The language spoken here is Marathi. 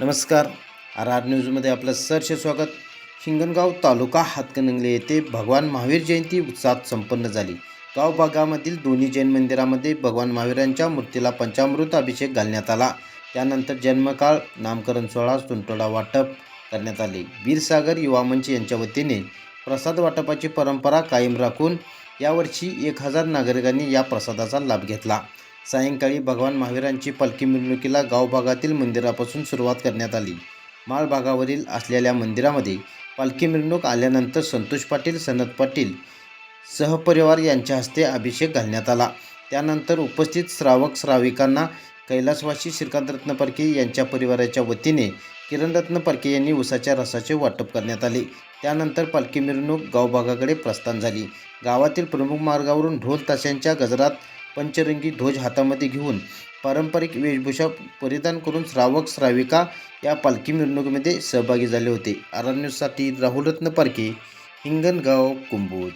नमस्कार. आर आर न्यूजमध्ये आपलं सहर्ष स्वागत. हिंगणगाव तालुका हातकणंगले येथे भगवान महावीर जयंती उत्साहात संपन्न झाली. गाव भागामधील दोन्ही जैन मंदिरामध्ये भगवान महावीरांच्या मूर्तीला पंचामृत अभिषेक घालण्यात आला. त्यानंतर जन्मकाळ नामकरण सोहळा सुंटोडा वाटप करण्यात आले. वीरसागर युवा मंच यांच्या वतीने प्रसाद वाटपाची परंपरा कायम राखून यावर्षी एक हजार नागरिकांनी या प्रसादाचा लाभ घेतला. सायंकाळी भगवान महावीरांची पालखी मिरवणुकीला गावभागातील मंदिरापासून सुरुवात करण्यात आली. माळभागावरील असलेल्या मंदिरामध्ये पालखी मिरवणूक आल्यानंतर संतोष पाटील सनत पाटील सहपरिवार यांच्या हस्ते अभिषेक घालण्यात आला. त्यानंतर उपस्थित श्रावक श्राविकांना कैलासवासी श्रीकांतरत्न परके यांच्या परिवाराच्या वतीने किरणरत्न परके यांनी उसाच्या रसाचे वाटप करण्यात आले. त्यानंतर पालखी मिरवणूक गावभागाकडे प्रस्थान झाली. गावातील प्रमुख मार्गावरून ढोल ताशांच्या गजरात पंचरंगी ध्वज हातामध्ये घेऊन पारंपरिक वेशभूषा परिधान करून श्रावक श्राविका या पालखी मिरवणुकीमध्ये सहभागी झाले होते. आर न्यूजसाठी राहुल पारखे हिंगणगाव कुंभोज.